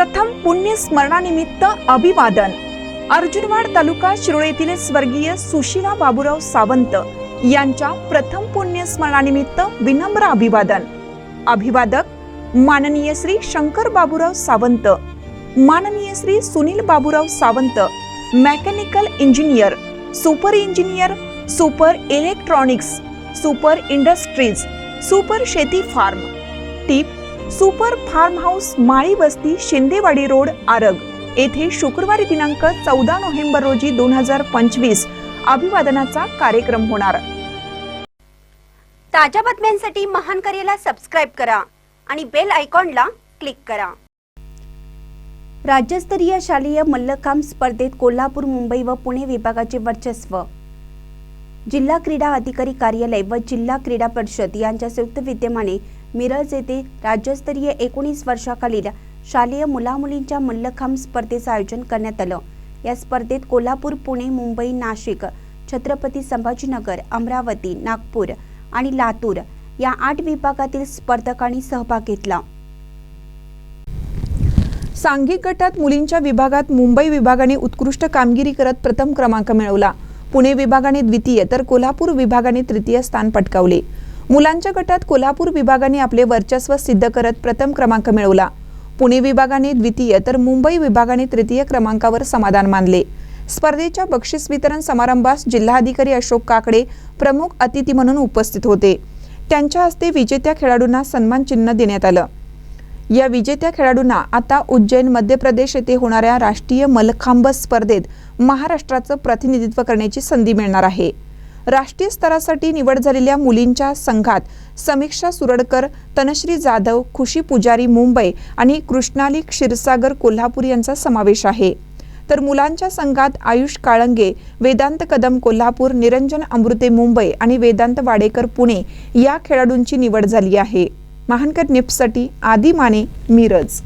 प्रथम पुण्य स्मरणानिमित्त अभिवादन. अर्जुनवाड तालुका शिरोळ येथील स्वर्गीय सुशिला बाबूराव सावंत यांच्या प्रथम पुण्य स्मरणानिमित्त विनम्र अभिवादन. अभिवादक माननीय श्री शंकर बाबूराव सावंत माननीय Shri Sunil Baburao Sawant mechanical engineer super engineer super electronics super industries super शेती फार्म टीप सुपर फार्म हाऊस माळी वस्ती शिंदेवाडी रोड आरग. येथे शुक्रवारी दिनांक चौदा नोव्हेंबर रोजी दोन हजार पंचवीस अभिवादनाचा कार्यक्रम होणार. ताज्या बातम्यांसाठी महान करेला सबस्क्राईब करा आणि बेल आयकॉनला क्लिक करा. राज्यस्तरीय शालेय मल्लखांब स्पर्धेत कोल्हापूर मुंबई व पुणे विभागाचे वर्चस्व. जिल्हा क्रीडा अधिकारी कार्यालय व जिल्हा क्रीडा परिषद यांच्या संयुक्त विद्यमाने मिरज येथे राज्यस्तरीय एकोणीस वर्षाखालील शालेय मुलामुलींच्या मल्लखांब स्पर्धेचं आयोजन करण्यात आलं. या स्पर्धेत कोल्हापूर पुणे मुंबई नाशिक छत्रपती संभाजीनगर अमरावती नागपूर आणि लातूर या आठ विभागातील स्पर्धकांनी सहभाग घेतला. सांघिक गटात मुलींच्या विभागात मुंबई विभागाने उत्कृष्ट कामगिरी करत प्रथम क्रमांक मिळवला. पुणे विभागाने द्वितीय तर कोल्हापूर विभागाने तृतीय स्थान पटकावले. मुलांच्या गटात कोल्हापूर विभागाने आपले वर्चस्व सिद्ध करत प्रथम क्रमांक मिळवला. पुणे विभागाने द्वितीय तर मुंबई विभागाने तृतीय क्रमांकावर समाधान मानले. स्पर्धेच्या बक्षीस वितरण समारंभास जिल्हाधिकारी अशोक काकडे प्रमुख अतिथी म्हणून उपस्थित होते. त्यांच्या हस्ते विजेत्या खेळाडूंना सन्मान चिन्ह देण्यात आलं. या विजेत्या खेळाडूंना आता उज्जैन मध्य प्रदेश येथे होणाऱ्या राष्ट्रीय मलखांब स्पर्धेत महाराष्ट्राचं प्रतिनिधित्व करण्याची संधी मिळणार आहे. राष्ट्रीय स्तरासाठी निवड झालेल्या मुलींच्या संघात समीक्षा सुरडकर तनश्री जाधव खुशी पुजारी मुंबई आणि कृष्णाली क्षीरसागर कोल्हापूर यांचा समावेश आहे. तर मुलांच्या संघात आयुष काळंगे वेदांत कदम कोल्हापूर निरंजन अमृते मुंबई आणि वेदांत वाडेकर पुणे या खेळाडूंची निवड झाली आहे. महानकर निप्ससाठी आदी माने मिरज.